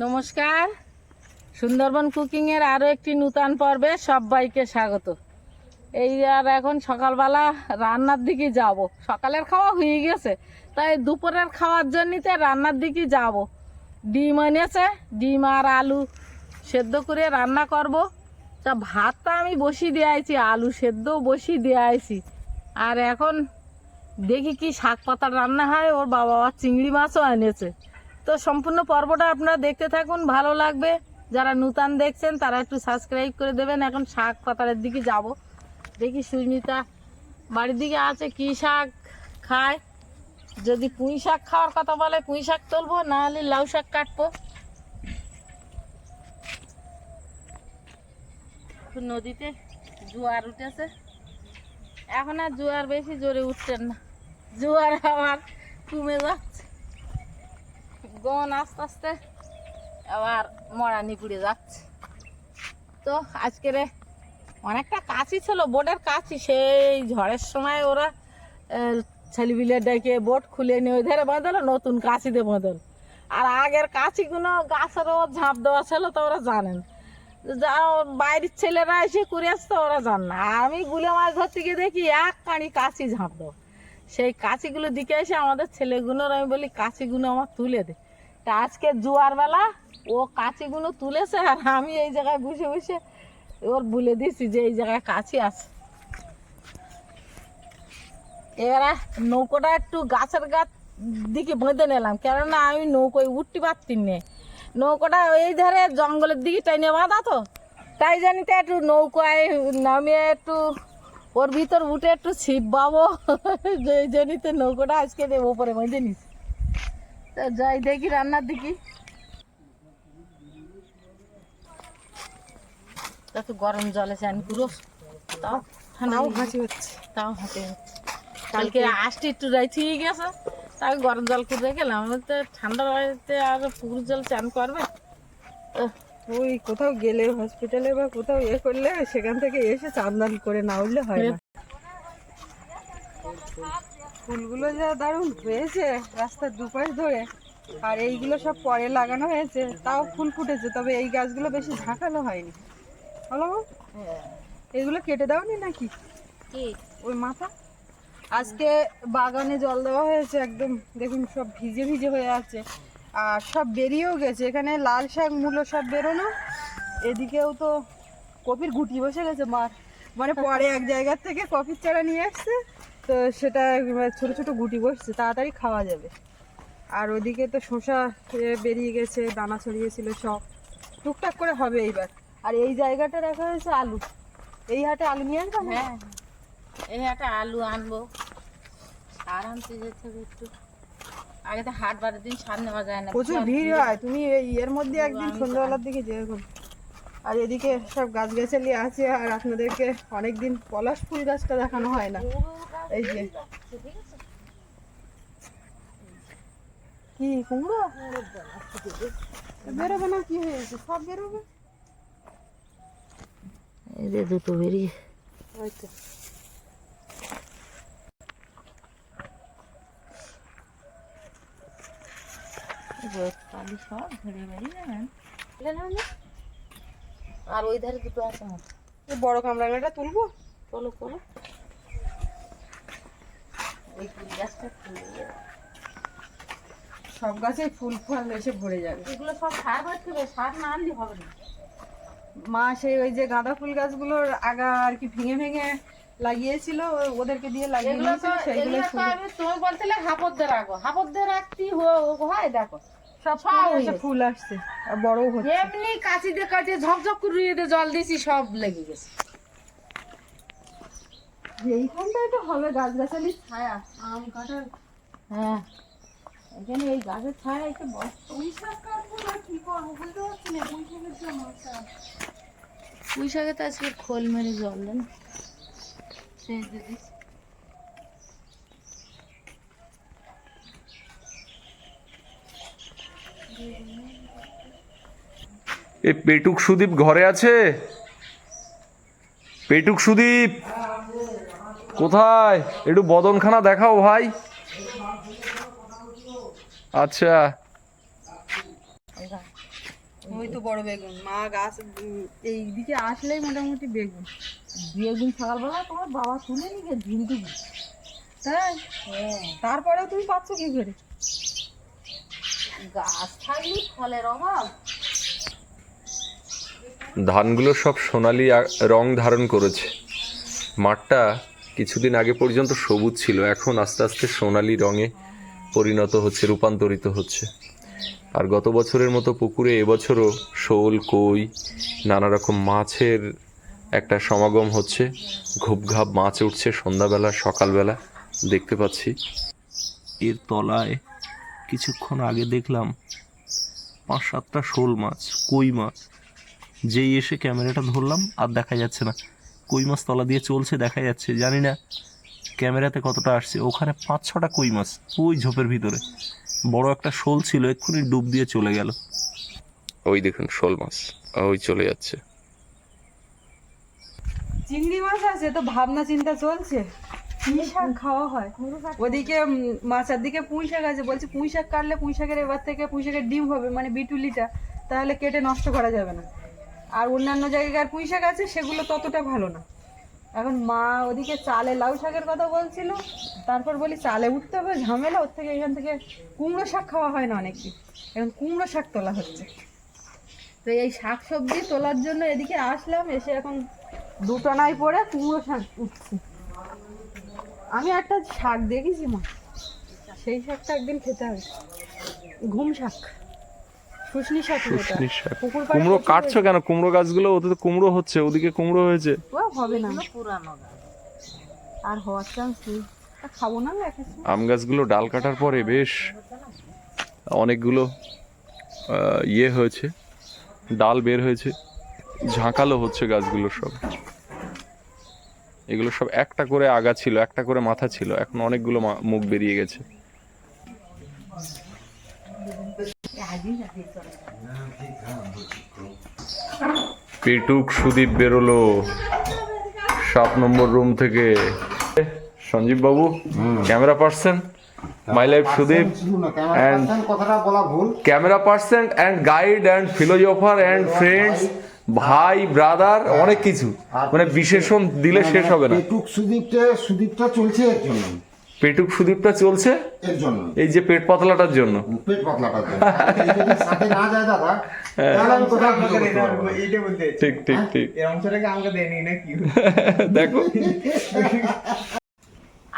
নমস্কার। সুন্দরবন কুকিংয়ের আরও একটি নূতন পর্বে সবাইকে স্বাগত। এই আর এখন সকালবেলা রান্নার দিকে যাব। সকালের খাওয়া হয়ে গেছে, তাই দুপুরের খাওয়ার জন্যতে রান্নার দিকে যাব। ডিম এনেছে, ডিম আর আলু সেদ্ধ করে রান্না করব। তা ভাতটা আমি বসিয়ে দিয়ে আইছি, আলু সেদ্ধও বসিয়ে দিয়ে আইছি। আর এখন দেখি কি শাক পাতার রান্না হয়, ওর বাবা চিংড়ি মাছও এনেছে। তো সম্পূর্ণ পর্বটা আপনারা দেখতে থাকুন, ভালো লাগবে। যারা নূতন দেখছেন, তারা একটু সাবস্ক্রাইব করে দেবেন। এখন শাক পাতারের দিকে যাব। দেখি সুস্মিতা, বাড়ির দিকে আছে, কি শাক খায়? যদি পুঁই শাক খাওয়ার কথা বলে, পুঁই শাক তুলবো, না হলে লাউ শাক কাটবো। নদীতে জোয়ার উঠেছে। এখন আর জোয়ার বেশি জোরে উঠছেন না। জোয়ার আবার কমে যাচ্ছে। গন আস্তে আস্তে আবার মরানি পুড়ে যাচ্ছে। তো আজকের অনেকটা কাছি ছিল, বোটের কাছি। সেই ঝড়ের সময় ওরা ছেলেবিলে ডেকে বোট খুলে নিয়ে ওই ধারে বাঁধলো, নতুন কাছিতে বাঁধল। আর আগের কাছিগুলো গাছেরও ঝাঁপ দেওয়া ছিল, তো ওরা জানেন। যা বাইরের ছেলেরা এসে করে আসতো ওরা জান না। আমি গুলে মাছ ধরতে গিয়ে দেখি এক কাঁড়ি কাছি ঝাঁপ দেওয়া। সেই কাছিগুলো দিকে এসে আমাদের ছেলেগুলোর, আমি বলি, কাছিগুলো আমার তুলে দে। তা আজকে জোয়ার বেলা ও কাছিগুলো তুলেছে আর আমি এই জায়গায় বসে বসে ওর বলে দিছি যে এই জায়গায় কাছি আছে। এবারে নৌকোটা একটু গাছের গাছ দিকে বেঁধে নিলাম, কেননা আমি নৌকোয় উঠতে পারতি নে। নৌকোটা এই ধারে জঙ্গলের দিকে টাইনে বাঁধা তো, তাই জানিতে একটু নৌকায় নামিয়ে একটু ওর ভিতর উঠে একটু ছিপ পাবো এই জন্যই তো নৌকোটা আজকে ওপরে বেঁধে নিস তো যাই দেখি রান্নার দিকে। এত গরম জলে চান পুরো তাও ঠান্ডা হাসি হচ্ছে। তাও হাতে হচ্ছে। কালকে আসতে একটু রাই ঠিক গেছে তাই গরম জল করে গেলাম। তো ঠান্ডা বাড়িতে আর পুকুর জল চান করবে। তো ওই কোথাও গেলে হসপিটালে বা কোথাও ইয়ে করলে সেখান থেকে এসে চান্দান করে না উঠলে হয় না। ফুলগুলো যা দারুণ হয়েছে রাস্তার দুপাশ ধরে। আর এইগুলো সব পরে লাগানো হয়েছে তাও ফুল ফুটেছে তবে এই গাছগুলো বেশি ঝাঁকানো হয়নি। হলো এগুলো কেটে দাওনি নাকি? ওই মাথা? আজকে বাগানে জল দেওয়া হয়েছে একদম দেখুন সব ভিজে ভিজে হয়ে আছে। আর সব বেরিয়েও গেছে এখানে লাল শাক মূলো সব বেরোনো এদিকেও তো কপির গুটি বসে গেছে মার মানে পরে এক জায়গার থেকে কপির চারা নিয়ে আসছে। তো সেটা ছোট ছোট গুটি বসছে তাড়াতাড়ি খাওয়া যাবে। আর ওদিকে তো শসা বেরিয়ে গেছে দানা ছড়িয়েছিল সব। টুকটাক করে হবে এইবার। আর এই জায়গাটা রাখা হয়েছে আলু। এই হাটে আলু নিয়ে আসবে হ্যাঁ। এই একটা আলু আনব। সার আনতে যেতে হবে একটু। আগে তো হাট বারের দিন সার নেওয়া যায় না। প্রচুর ভিড় হয়। তুমি এই এর মধ্যে একদিন সন্ধ্যাবেলার দিকে যেরকম আর এদিকে সব গাছগাছালি আছে আর আপনাদেরকে অনেকদিন পলাশ ফুল গাছটা দেখানো হয় না। এই যে। কি কুমড়ো? বেরোবে না কি হয়েছে? সব বেরোবে? এই যে দুটো বেরিয়ে। হয়তো কালি সব ধরে বেরিয়ে যাবেন। আর ওই ধারে দুটো আছে বড় কামরাঙাটা তুলবো? চলো চলো ফুল গাছটা দেবো। সব গাছে ফুল ফল এসে ভরে যাবে। এগুলো সব সার বাড়তে হবে সার না আনলে হবে না। মা সেই ওই যে গাঁদা ফুল গাছগুলোর আগা আর কি ভেঙে ভেঙে লাগিয়েছিল ওদেরকে দিয়ে লাগিয়ে এগুলো তো নিয়েছিল সেইগুলো আমি তুমি বলছিলে রাখতে হয় দেখো। সব ফুল। ফুল আসছে আর বড়ও হচ্ছে। এমনি ঝকঝক করে জল দিছি সব লেগে গেছে। এইখানটা একটু হবে গাছগাছালি ছায়া। আম কাঁঠাল। হ্যাঁ এখানে এই গাছের ছায়া একটু বস। পুঁই শাক কাটবো না কি করব? বুঝতে পারছি না পুঁই শাকের জন্য পুঁই শাকে তো আজকে খোল মেরে জল দেন এ পেটুক সুদীপ ঘরে আছে? পেটুক সুদীপ! কোথায়? একটু বদনখানা দেখাও ভাই। আচ্ছা। ওই তো বড় বেগুন। মা গাছ উম, এই দিকে আসলেই মোটামুটি বেগুন। দু একদিন সকালবেলা তোমার বাবা তুলে নিয়ে ঝুলতে তাই? তারপরেও তুমি পাচ্ছ কি করে? গাছ থাকলে ফলের অভাব। ধানগুলো সব সোনালি রং ধারণ করেছে। মাঠটা কিছুদিন আগে পর্যন্ত সবুজ ছিল, এখন আস্তে আস্তে সোনালি রঙে পরিণত হচ্ছে, রূপান্তরিত হচ্ছে। আর গত বছরের মতো পুকুরে এবছরও শোল, কই নানা রকম মাছের একটা সমাগম হচ্ছে। ঘুপঘাপ মাছ উঠছে সন্ধ্যাবেলা, সকালবেলা, দেখতে পাচ্ছি। এর তলায় কিছুক্ষণ আগে দেখলাম পাঁচ সাতটা শোল মাছ, কই মাছ। যেই এসে ক্যামেরাটা ধরলাম, আর দেখা যাচ্ছে না। কই মাছ তলা দিয়ে চলছে দেখা যাচ্ছে জানি না ক্যামেরাতে কতটা আসছে। ওখানে পাঁচ ছটা কই মাছ ওই ঝোপের ভিতরে। বড় একটা শোল ছিল এক্ষুনি ডুব দিয়ে চলে গেল। ওই দেখুন শোল মাছ ওই চলে যাচ্ছে। চিংড়ি মাছ আছে তো ভাবনা চিন্তা চলছে। শাক খাওয়া হয়। ওদিকে মাছের দিকে পুঁই শাক আছে বলছে পুঁই শাক কাটলে পুঁই শাকের এবার থেকে পুঁই শাকের ডিম হবে মানে বিটুলিটা তাহলে কেটে নষ্ট করা যাবে না। আর অন্যান্য জায়গার পুঁই শাক আছে? সেগুলো ততটা ভালো না। এখন মা ওদিকে চালে লাউ শাকের কথা বলছিল। তারপর বলি, চালে উঠতে হবে, ঝামেলা, ওর থেকে এখান থেকে কুমড়ো শাক খাওয়া হয় না অনেক এখন কুমড়ো শাক তোলা হচ্ছে। তো এই শাক সবজি তোলার জন্য এদিকে আসলাম, এসে এখন দুটানায় পরে কুমড়ো শাক উঠছে। আমি একটা শাক দেখেছি মা, সেই শাকটা একদিন খেতে হবে। ঘুম শাক। শুশনি শাক শুশনি শাক। কুমড়ো কাটছো কেন? কুমড়ো গাছগুলো ওতে তো কুমড়ো হচ্ছে ওদিকে কুমড়ো হয়েছে। হবে না। পুরানো আর হওয়ার চান্স খাব না আম গাছগুলো ডাল কাটার পরে বেশ অনেকগুলো ইয়ে হয়েছে ডাল বের হয়েছে ঝাঁকালো হচ্ছে গাছগুলো সব। এগুলো সব একটা করে আগা ছিল একটা করে মাথা ছিল এখন অনেকগুলো মা- মুখ বেরিয়ে গেছে। পেটুক সুদীপ বেরোলো। সাত নম্বর রুম থেকে। Sanjib babu camera person my life Sudip. না, camera person and guide and philosopher and friends ভাই ব্রাদার অনেক কিছু। মানে বিশেষণ দিলে শেষ হবে না। পেটুক সুদীপটা সুদীপটা চলছে এর জন্য। পেটুক সুদীপটা চলছে? এর জন্য। এই যে পেট পাতলাটার জন্য। পেট পাতলাটার জন্য। সাথে না যায় দাদা তাহলে আমি কোথাও ভিডিও করতে এইটা বলতে ঠিক ঠিক ঠিক। এর অংশটাকে আমাকে দেয়নি নাকি? দেখো।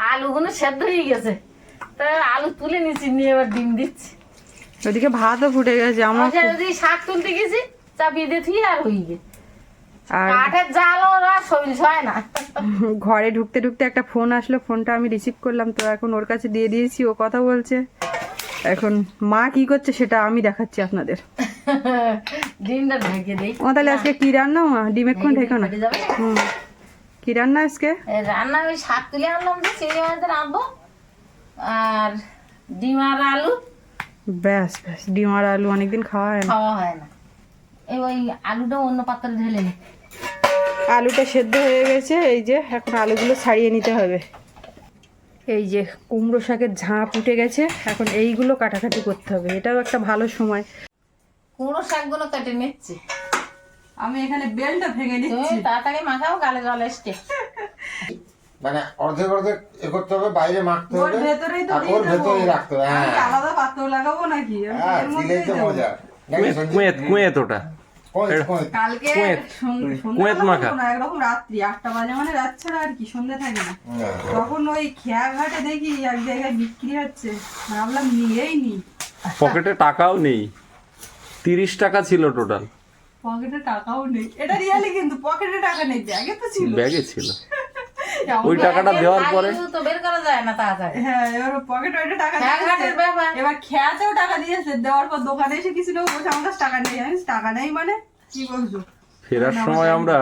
আলুগুলো সেদ্ধ হয়ে গেছে। তা আলু তুলে নিচ্ছি নিয়ে এবার ডিম দিচ্ছি। ওদিকে ভাতও ফুটে গেছে আমার আচ্ছা যদি শাক তুলতে গেছি চাপিয়ে দিয়ে থুই আর হয়ে গে আর হয় ঘরে ঢুকতে ঢুকতে একটা ফোন আসলো ফোনটা আমি রিসিভ করলাম তো এখন ওর কাছে দিয়ে দিয়েছি ও কথা বলছে। এখন মা কি করছে সেটা আমি দেখাচ্ছি আপনাদের। ও তাহলে আজকে কি রান্না? মা ডিম এক্ষণ ঢেকো না হুম। কি রান্না আজকে? রান্না ওই শাক তুলে আনলাম যে চিংড়ি মাছ দিয়ে রাঁধবো। আর ডিম আর আলু। ব্যাস ব্যাস ডিম আর আলু অনেকদিন খাওয়া হয় না। খাওয়া হয় না। এই ওই আলুটা অন্য পাত্রে ঢেলে নি। আলুটা সেদ্ধ হয়ে গেছে এই যে এখন আলুগুলো ছাড়িয়ে নিতে হবে। এই যে কুমড়ো শাকের ঝাঁপ উঠে গেছে এখন এইগুলো কাটাকাটি করতে হবে এটাও একটা ভালো সময়। কুমড়ো শাকগুলো কেটে নিচ্ছি। আমি এখানে বেলটা ভেঙে তুমি তাড়াতাড়ি মাখাও গালে জল এসছে। মানে অর্ধেক অর্ধেক এ করতে হবে বাইরে মাখতে হবে ভেতরেই তো আর ওর ভেতরেই রাখতে হবে হ্যাঁ। আলাদা পাত্র লাগাবো নাকি? হ্যাঁ এর দিলেই তো মজা। কুয়েত কুয়েত ওটা। কালকে কুয়েত। সন্ধ্যে- কুয়েত সন্ধ্যাবেলা মাখা। একরকম রাত্রি আটটা বাজে মানে রাত ছাড়া আর কি সন্ধ্যে থাকে না। তখন ওই খেয়াঘাটে দেখি এক জায়গায় বিক্রি হচ্ছে। ভাবলাম নিয়েই নি। পকেটে টাকাও নেই। তিরিশ টাকা ছিল টোটাল পকেটে টাকাও নেই। এটা রিয়ালি কিন্তু পকেটে টাকা নেই ব্যাগে তো ছিল। ব্যাগে ছিল। ওই টাকাটা দেওয়ার পরে তো বের করা যায় না তাড়াতাড়ি। হ্যাঁ এবার পকেটে ওইটা টাকা খেয়া দিয়েছে। ঘাটের ব্যাপার। এবার খেয়াতেও টাকা দিয়েছে। দেওয়ার পর দোকানে এসে কিছু লোক বলছে আমার কাছে টাকা নেই জানিস? টাকা নেই মানে কি বলছো? ফেরার সময় আমরা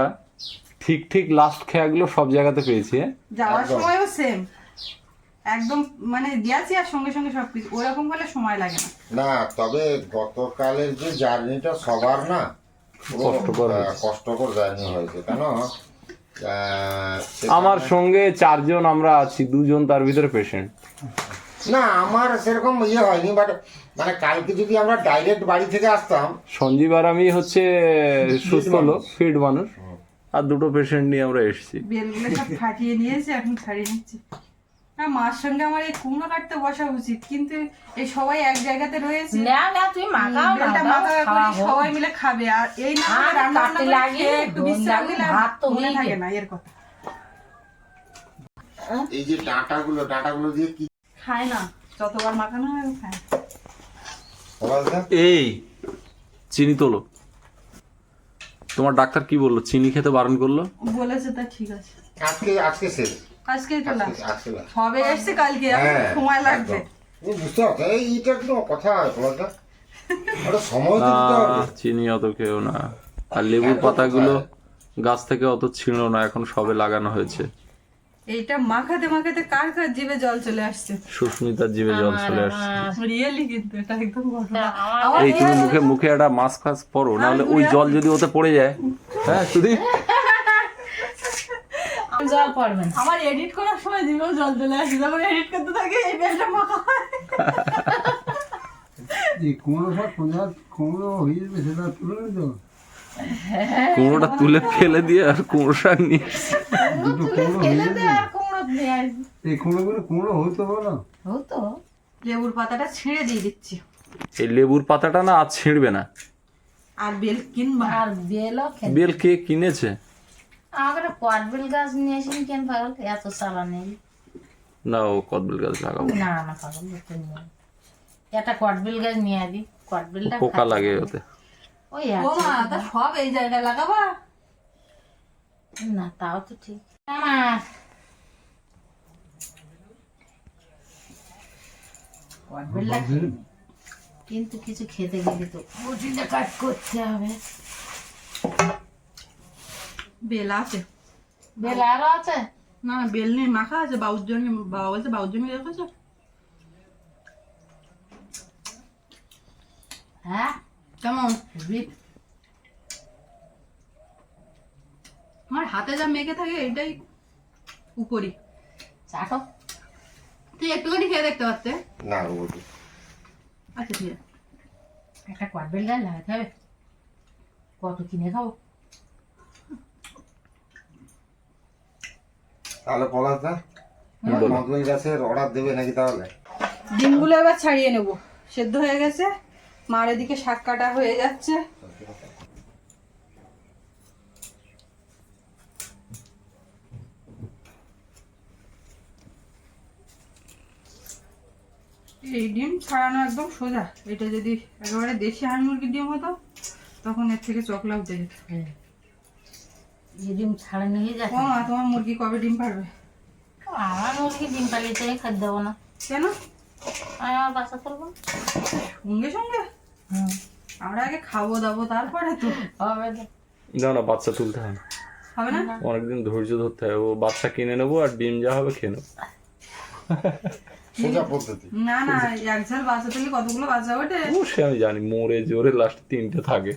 ঠিক ঠিক লাস্ট খেয়াগুলো সব জায়গাতে পেয়েছি হ্যাঁ? যাওয়ার সময়ও সেম একদম মানে দিয়েছি আর সঙ্গে সঙ্গে সব কিছু ওরকম হলে সময় লাগে না। না তবে গতকালের যে জার্নিটা সবার না কষ্টকর। কষ্টকর জার্নি হয়েছে। কেন? আমার সঙ্গে চারজন আমরা আছি দুজন তার ভিতরে পেশেন্ট না আমার সেরকম ইয়ে হয়নি বাট মানে কালকে যদি আমরা ডাইরেক্ট বাড়ি থেকে আসতাম সঞ্জীব আর আমি হচ্ছে সুস্থ লোক ফিট মানুষ। আর দুটো পেশেন্ট নিয়ে আমরা এসেছি। বেলগুলো সব ফাটিয়ে নিয়েছে এখন ছাড়িয়ে নিচ্ছি। হ্যাঁ মার সঙ্গে আমার এই কুমড়ো কাটতে বসা উচিত কিন্তু এই সবাই এক জায়গাতে রয়েছে। না না তুই মাখা। সবাই মিলে খাবে আর এই না রান্না খেয়ে একটু বিশ্রাম নিলে ভাত তো মনে থাকে না এর কথা। এই যে ডাঁটাগুলো ডাঁটাগুলো দিয়ে কি খায় না যতবার মাখানো হয় খায় এই চিনি তোলো। তোমার ডাক্তার কি বলল? চিনি খেতে বারণ করল? বলেছে তা ঠিক আছে। আজকে আজকে শেষ। তো আজকে আজকে সবে এসছে কালকে হ্যাঁ, সময় লাগবে। বুঝতে পারছ এইটা কোনো কথা বলতো সময় দিতে হবে। চিনি অত খেও না। আর লেবুর পাতাগুলো গাছ থেকে অত ছিঁড়ো না এখন সবে লাগানো হয়েছে। এইটা মাখাতে মাখাতে কার কার জিভে জল চলে আসছে? সুস্মিতার জিভে জল চলে আসছে। রিয়েলি কিন্তু এটা একদম ঘটনা। আমার আমার এই তুমি মুখে মুখে একটা মাস্ক ফাস্ক পরো নাহলে ওই জল যদি ওতে পড়ে যায়। হ্যাঁ শুধু জল পড়বে না। আমার এডিট করার সময় জল চলে আসে যখন এডিট করতে থাকে এই বেলটা মাখা হয়। কুমড়ো কুমড়ো হয়ে যাবে সেটা তুলে নিত কুমড়োটা তুলে ফেলে দিয়ে আর কুমড়ো শাক নিয়ে দুটো কুমড়ো হয়ে যাবে এই কুমড়োগুলো কুমড়ো হতো বলো? হতো। লেবুর পাতাটা ছিঁড়ে দিয়ে দিচ্ছি। এই লেবুর পাতাটা না আর ছিঁড়বে না। আর বেল কিনবা। আর বেলও বেল কে কিনেছে? আমাকে একটা গাছ নিয়ে আসিনি কেন পাগল? এত সালা নেই। না ও কদবেল গাছ লাগাবো। না না পাগল দেখতে নিয়ে। একটা কটবেল গাছ নিয়ে আদি কটবেলটা পোকা লাগে ওতে। ওই ও মা তা সব এই জায়গায় লাগাবা? না তাও তো ঠিক। আমার খেয়ে কিন্তু কিছু খেতে গেলে তো কাজ করতে হবে। বেল আছে। বেল আরও আছে? না না, বেল নেই মাখা আছে বাবুর জন্য বাবা বলছে বাবুর জন্য রেখেছো? হ্যাঁ? কেমন? আমার হাতে যা মেখে থাকে এটাই উপরি। চাটো তুই একটুখানি খেয়ে দেখতে পারতে? না আচ্ছা ঠিক আছে। একটা কটবেল গাছ লাগাতে হবে। কত কিনে খাব? তাহলে পলাশ দা মদন গাছের অর্ডার দেবে নাকি তাহলে? ডিমগুলো এবার ছাড়িয়ে নেব। সেদ্ধ হয়ে গেছে। মার এদিকে শাক কাটা হয়ে যাচ্ছে। এই ডিম ছাড়ানো একদম সোজা। এটা যদি একেবারে দেশি হাঁস মুরগির ডিম হতো তখন এর থেকে চকলা উঠে যেত। ডিম ছাড়ে নিয়ে যাচ্ছে। মা তোমার মুরগি কবে ডিম পারবে আমার মুরগি ডিম খাদ্য দেবো না। কেন? আমি আমার বাসা তুলবো সঙ্গে সঙ্গে? আমরা আগে খাব দাবো তারপরে তো। হবে না না বাচ্চা তুলতে হয় না। হবে না? অনেকদিন ধৈর্য ধরতে হবে ও বাচ্চা কিনে নেব আর ডিম যা হবে খেয়ে নেব। না না এক ঝাল বাচ্চা তুলি কতগুলো বাচ্চা ওঠে? ও সে আমি জানি মোড়ে জোরে লাস্ট তিনটে থাকে।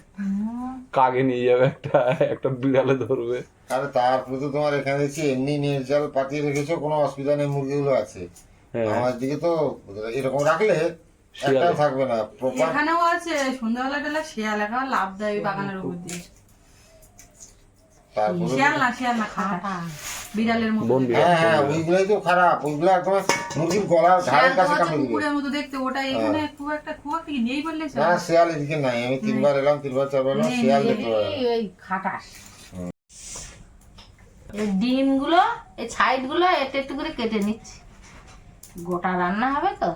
কাগে নিয়ে যাবে একটা একটা বিড়ালে ধরবে। আরে তারপরে তো তোমার এখানে দেখছি এমনি নির্জাল পাতিয়ে রেখেছো কোনো অসুবিধা নেই মুরগিগুলো আছে। হ্যাঁ। আমার দিকে তো এরকম রাখলে একটা থাকবে না প্রপার এখানেও আছে সন্ধ্যাবেলা বেলা শিয়াল একা লাভ দেয় বাগানের উপর দিয়ে। তারপরে শিয়াল না শিয়াল না খাটা বিড়ালের মতো হ্যাঁ হ্যাঁ ওইগুলোই তো খারাপ ওইগুলো একদম মুরগির গলার ধারের কাছে কামড়ে দিবে। কুকুরের মতো দেখতে ওটা এখানে খুব একটা খুব একটা নেই বললে না শিয়াল এদিকে নাই আমি তিনবার এলাম তিনবার চারবার এলাম শিয়াল দেখতে পাবে এই ওই খাটাস এই ডিমগুলো এই সাইডগুলো একটু একটু করে কেটে নিচ্ছি। গোটা রান্না হবে তো?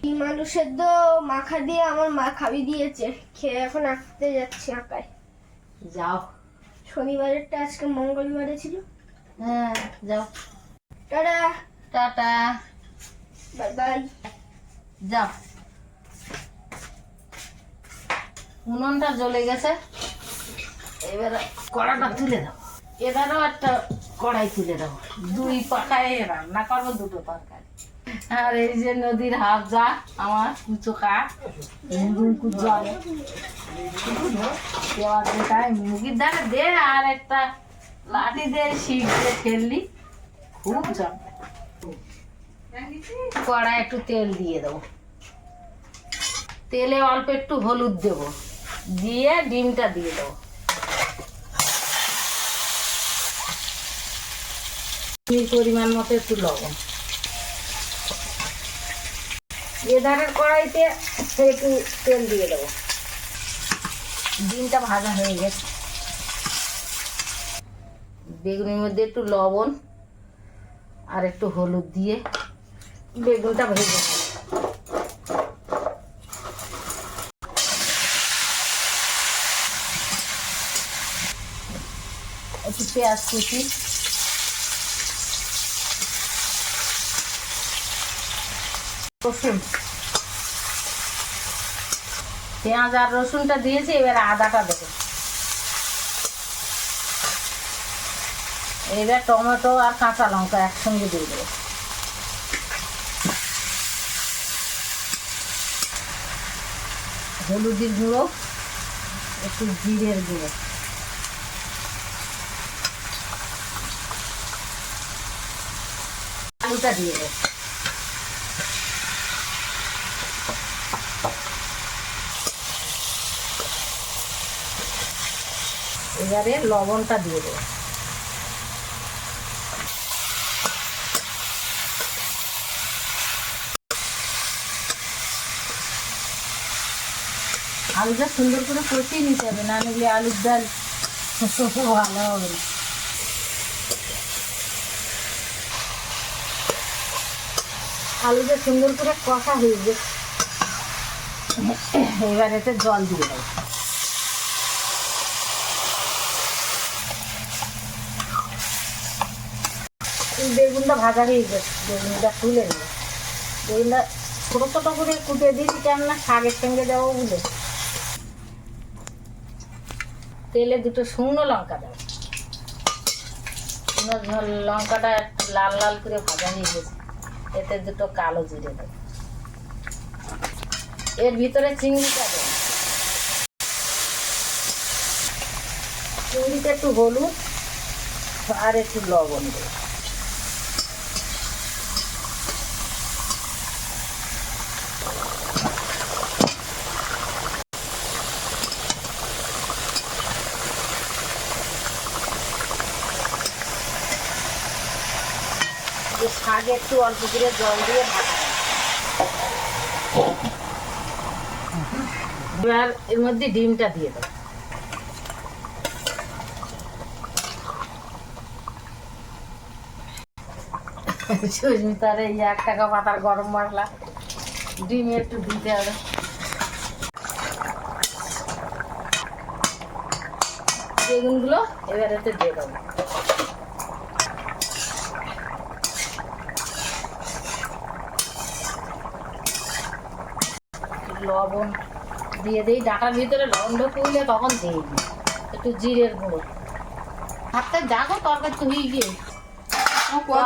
ডিম আলু সেদ্ধ মাখা দিয়ে আমার মা খাবি দিয়েছে খেয়ে এখন আঁকতে যাচ্ছি আঁকায়। যাও। শনিবারেরটা আজকে মঙ্গলবারে ছিল। হ্যাঁ যাও। টাটা। টাটা। বাই বাই যাও। উনুনটা জ্বলে গেছে। এবারে কড়াটা তুলে দাও। এবারেও একটা কড়াই তুলে দাও। দুই পাখায় রান্না করব দুটো তরকারি। আর এই যে নদীর আমার যেটাই মুরগির দানে দে আর একটা লাঠি দে, শিখ দিয়ে ফেললি। খুব কড়াই একটু তেল দিয়ে দেবো। তেলে অল্প একটু হলুদ দেব। দিয়ে ডিমটা দিয়ে দেবো। পরিমাণ মতো একটু লবণ। এধারের কড়াইতে একটু তেল দিয়ে দেবো ডিমটা ভাজা হয়ে গেছে বেগুনের মধ্যে একটু লবণ আর একটু হলুদ দিয়ে বেগুনটা ভেজে। একটু পেঁয়াজ কুচি রসুন পেঁয়াজ আর রসুনটা দিয়েছি, এবার আদাটা দেবো। এবার টমেটো আর কাঁচা লঙ্কা একসঙ্গে দিয়ে দেবো। হলুদের গুঁড়ো, একটু জিরের গুঁড়ো। আলুটা দিয়ে দেবো। এবারে লবণটা দিয়ে দেবো। আলুটা সুন্দর করে কষিয়ে নিতে হবে, না নিলে আলুর ডাল ভালো হবে না। আলুটা সুন্দর করে কষা হয়ে গেছে। এবার এতে জল দিয়ে দেবো এই বেগুনটা ভাজা হয়ে গেছে। বেগুনটা তুলে নেব বেগুনটা ছোটো ছোটো করে কুটে দিয়েছি, কেননা শাকের সঙ্গে যাব বলে তেলে দুটো শুকনো লঙ্কা দেবো। লঙ্কাটা একটু লাল লাল করে ভাজা হয়ে গেছে। এতে দুটো কালো জিরে দেবো। এর ভিতরে চিংড়িটা দেবো। চিংড়িতে একটু হলুদ আর একটু লবণ দেবো। শাকে একটু অল্প করে জল দিয়ে। এবার এর মধ্যে ডিমটা দিয়ে দেবো। সুস্মিতার এই এক টাকা পাতার গরম মশলা, ডিম একটু দিতে হবে। বেগুনগুলো এবার এতে দিয়ে দেবো। লবণ দিয়ে দিই ডাটার ভিতরে লবণ ঢুকলে তখন দিই। একটু জিরের গুঁড়ো। ভাতটা যাগো তরকারি তো হয়ে গিয়ে।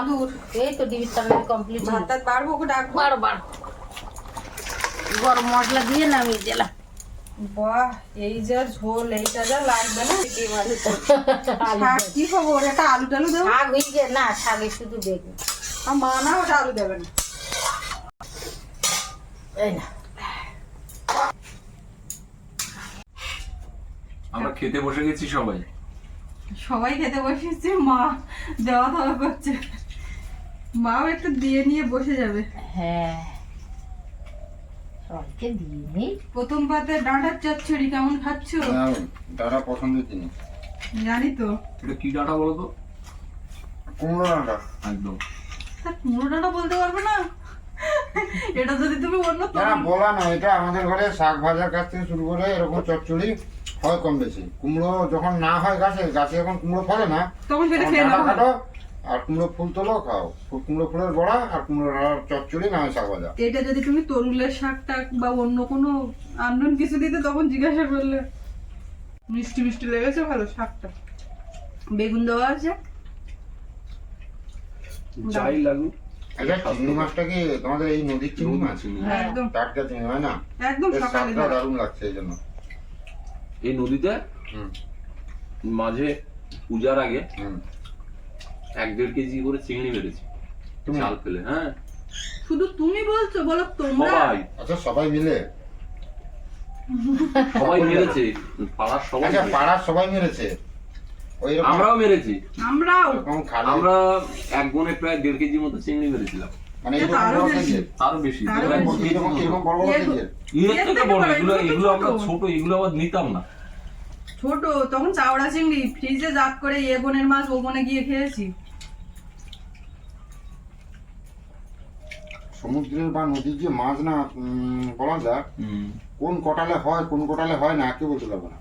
দূর? এই তো ডিবির তরকারি কমপ্লিট ভাত টাত বাড়বো ডাকবো? বারো বারো গরম মশলা দিয়ে নামিয়ে দিলাম। বাহ এই যা ঝোল এইটা যা লাগবে না? আলু শাক কি খবর? এটা আলু টালু দেবো? শাক না শাকে শুধু বেগুন আর মা না ওটা আলু দেবে না। এই না। আমরা খেতে বসে গেছি সবাই। সবাই খেতে বসেছে মা দেওয়া দেওয়া করছে। মাও একটু দিয়ে নিয়ে বসে যাবে। হ্যাঁ। সবাইকে দিয়ে নিই প্রথম পাতে ডাঁটার চচ্চড়ি কেমন খাচ্ছ? দাদা পছন্দের জিনিস। জানি তো। এটা কি ডাটা বলো তো? কুমড়ো ডাঁটা। একদম। তা কুমড়ো ডাঁটা বলতে পারবে না? এটা যদি তুমি অন্য না বলা না এটা আমাদের ঘরে শাক ভাজার কাছ থেকে শুরু করে এরকম চচ্চড়ি হয় কম বেশি। কুমড়ো যখন না হয় গাছে গাছে যখন কুমড়ো ফলে না। তখন সেটা খেয়ে কাটো আর কুমড়ো ফুল তোলো খাও। কুমড়ো ফুলের বড়া আর কুমড়ো চচ্চড়ি না হয় শাক ভাজা। এটা যদি তুমি তরুলের শাক টাক বা অন্য কোনো আননোন কিছু দিতে তখন জিজ্ঞাসা করলে। মিষ্টি মিষ্টি লেগেছে ভালো শাকটা। বেগুন দেওয়া আছে। যাই লাগুক আচ্ছা চিংড়ি মাছটা কি তোমাদের এই নদীর চিংড়ি মাছ? হ্যাঁ, একদম। টাটকা চিংড়ি হয় না? একদম সকালে দারুণ লাগছে এই জন্য। এই নদীতে মাঝে পূজার আগে হুম। এক দেড় কেজি করে চিংড়ি মেরেছি। তুমি? চাল ফেলে হ্যাঁ। শুধু তুমি বলছো বলো তোমরা। সবাই। আচ্ছা সবাই মিলে? সবাই মেরেছে পাড়ার সবাই আচ্ছা পাড়ার সবাই মেরেছে? আমরাও মেরেছি। আমরাও। আমরা এক গুণে প্রায় দেড় কেজি মতো চিংড়ি মেরেছিলাম। মানে আরও বেশি। এর থেকে বড় এগুলো এগুলো আমরা ছোট। এগুলো আবার নিতাম না। ছোট তখন চাওড়া চিংড়ি ফ্রিজে জাত করে এ বোনের মাছ ও বনে গিয়ে খেয়েছি। সমুদ্রের বা নদীর যে মাছ না উম, বলা যায় কোন কটালে হয় কোন কটালে হয় না কেউ বলতে পারবে না।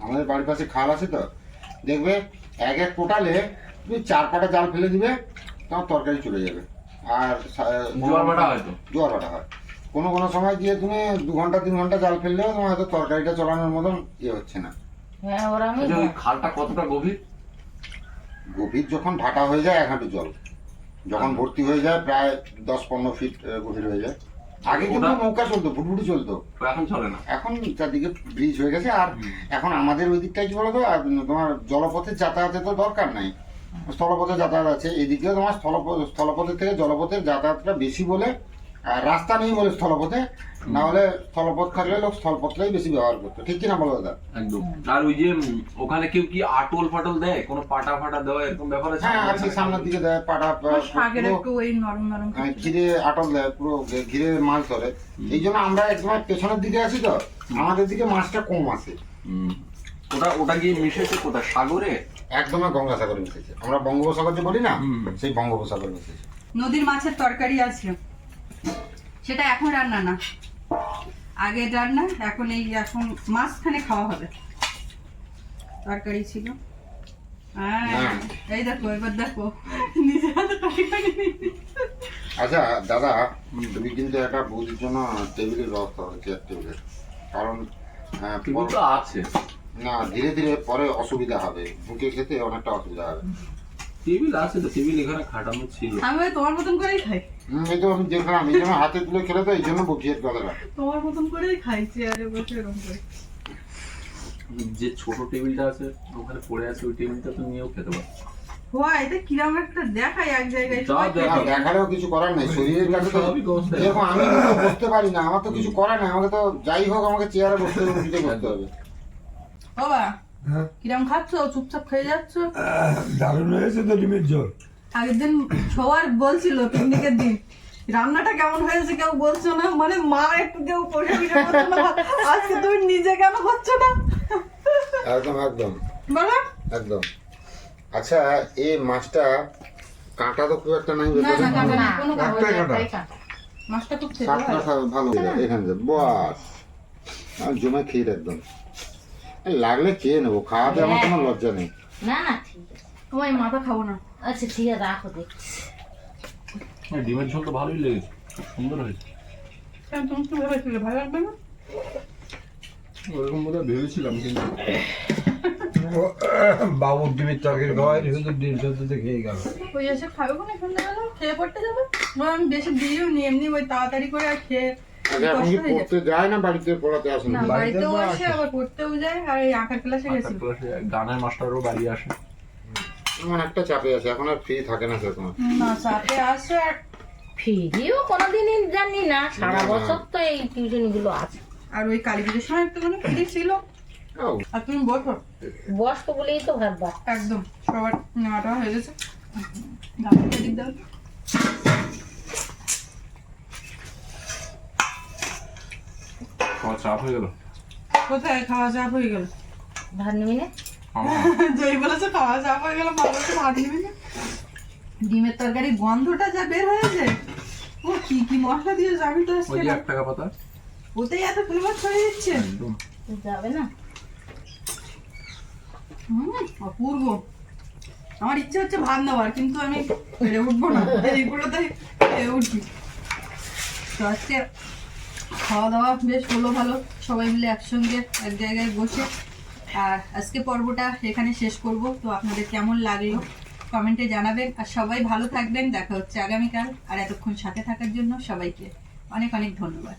আমাদের বাড়ির পাশে খাল আছে তো? দেখবে এক এক কোটালে তুমি চার পাটা জাল ফেলে দিবে তোমার তরকারি চলে যাবে। আর জোয়ার ভাটা হয়তো জোয়ার ভাটা হয়। কোনো কোনো সময় গিয়ে তুমি দু ঘণ্টা তিন ঘণ্টা জাল ফেললেও তোমার হয়তো তরকারিটা চলানোর মতন ইয়ে হচ্ছে না। হ্যাঁ ওরা আমি আচ্ছা খালটা কতটা গভীর? গভীর যখন ভাটা হয়ে যায় এক হাঁটু জল। যখন ভর্তি হয়ে যায় প্রায় দশ পনেরো ফিট গভীর হয়ে যায়। আগে কিন্তু নৌকা চলতো ফুটফুটি চলতো। এখন চলে না। এখন চারদিকে ব্রিজ হয়ে গেছে আর এখন আমাদের ওই দিকটাই কি বলতো আর তোমার জলপথে যাতায়াতের তো দরকার নাই। স্থলপথে যাতায়াত আছে এদিকেও তোমার স্থলপথ স্থলপথের থেকে জলপথের যাতায়াতটা বেশি বলে রাস্তা নেই বলে স্থলপথে না হলে স্থলপথ থাকলে লোক স্থলপথটাই বেশি ব্যবহার করতো। ঠিক কিনা বলো দাদা? একদম। আর ওই যে ওখানে কেউ কি আটল ফাটল দেয়? কোনো পাটা ফাটা দেওয়া এরকম ব্যাপার আছে? হ্যাঁ আছে সামনের দিকে দেয় পাটা শাকের একটু ওই নরম নরম ঘিরে আটল দেয় পুরো ঘিরে মাছ ধরে। এই জন্য আমরা একদম পেছনের দিকে আছি তো আমাদের দিকে মাছটা কম আসে। ওটা ওটা গিয়ে মিশেছে কোথায়? সাগরে? একদম গঙ্গাসাগরে মিশেছে। আমরা বঙ্গোপসাগর যে বলি না সেই বঙ্গোপসাগর মিশেছে। নদীর মাছের তরকারি আছে। সেটা এখন রান্না না। আগে রান্না এখন এই এখন মাঝখানে খাওয়া হবে। তরকারি ছিল। হ্যাঁ। এই দেখো এবার দেখো। হাতে আচ্ছা দাদা তুমি কিন্তু একটা বৌদির জন্য টেবিলের ব্যবস্থা করে চেয়ার টেবিলের কারণ টিভি আছে। না ধীরে ধীরে পরে অসুবিধা হবে। বুকে খেতে অনেকটা অসুবিধা হবে। টেবিল আছে তো টেবিল এখানে খাটানো ছিল। আমি তোমার মতন করেই খাই। এই তো আমি দেখলাম এই জন্য হাতে তুলে খেলে তো এই জন্য এর কথাটা। তোমার মতন করেই খাই চেয়ারে বসে এরকম করে। যে ছোট টেবিলটা আছে ওখানে পড়ে আছে ওই টেবিলটা তো নিয়েও খেতে পারো। হয় এটা কিরম একটা দেখাই এক জায়গায় যা দেখা। না, দেখালেও কিছু করার নেই শরীরের কাছে তো স্বাভাবিক আমি বসতে পারি না আমার তো কিছু করার নেই আমাকে তো যাই হোক আমাকে চেয়ারে বসতে হবে বসতে হবে। বাবা হ্যাঁ কিরম খাচ্ছ? চুপচাপ খেয়ে যাচ্ছ? দারুণ হয়েছে তো ডিমের ঝোল। আগের দিন সবার বলছিল পিকনিকের দিন রান্নাটা কেমন হয়েছে কেউ বলছো না? মানে মা একটু কেউ প্রশংসা করছ না আজকে তুমি নিজে কেন করছ না? একদম একদম। বলো। একদম। আচ্ছা এই মাছটা কাঁটা তো খুব একটা নাই না না কাঁটা না কোনো কাঁটা একটাই কাঁটা। মাছটা খুব ভালো এখানে বাস। আর জমে ক্ষীর একদম। এ, লাগলে খেয়ে নেব খাওয়াতে আমার কোনো লজ্জা নেই। না না ঠিক আছে। তোমার মাথা খাব না। আচ্ছা ঠিক আছে রাখো দেখছি। হ্যাঁ, ডিমের ঝোল তো ভালোই লেগেছে সুন্দর হয়েছে। তুমি কি ভেবেছিলে ভালো লাগবে না? ওরকম বোধ ভেবেছিলাম কিন্তু বাবুর ডিমের তরকারি খাওয়াই শুধু ডিম সত্যি খেয়ে গেল। ওই এসে খাবে কোনো সন্ধ্যাবেলা খেয়ে পড়তে যাবে? ধর আমি বেশি দিইও নি এমনি ওই তাড়াতাড়ি করে আর খেয়ে এখন কি পড়তে যায় না বাড়িতে পড়াতে আসে না বাড়িতেও আসে আবার পড়তেও যায় আর এই আঁকার ক্লাসে গেছিল গানের মাস্টারও বাড়ি আসে। এমন একটা চাপে আছে এখন আর ফ্রি থাকে না সেরকম। না চাপে আসে আর ফিরিও কোনোদিনই জানি না সারা বছর তো এই টিউশনগুলো আছে। আর ওই কালী পুজোর সময় একটুখানি ফ্রি ছিল। আর তুমি বসো। বয়স্ক বলেই তো ভাববা একদম সবার নেওয়াটা হয়ে গেছে। দাদাকে দিক দাও। খাওয়া চাপ হয়ে গেল? কোথায় খাওয়া চাপ হয়ে গেল? ভাত নিবি না? জয় বলেছে খাওয়া চাপ হয়ে গেল মা বলছে ভাত নিবি না? ডিমের তরকারি গন্ধটা যা বের হয়েছে ও কি কি মশলা দিয়েছে? আমি তো আজকে এক টাকা পাতা। ওতেই এত ফ্লেভার ছড়িয়ে দিচ্ছে। একদম। যাবে না। হুম অপূর্ব। আমার ইচ্ছে হচ্ছে ভাত নেওয়ার কিন্তু আমি পেরে উঠবো না। এইগুলোতে পেরে উঠি তো আজকে খাওয়া দাওয়া বেশ হলো ভালো। সবাই মিলে একসঙ্গে এক জায়গায় বসে। আর আজকে পর্বটা এখানে শেষ করব। তো আপনাদের কেমন লাগল কমেন্টে জানাবেন। আর সবাই ভালো থাকবেন। দেখা হচ্ছে আগামীকাল। আর এতক্ষণ সাথে থাকার জন্য সবাইকে অনেক অনেক ধন্যবাদ।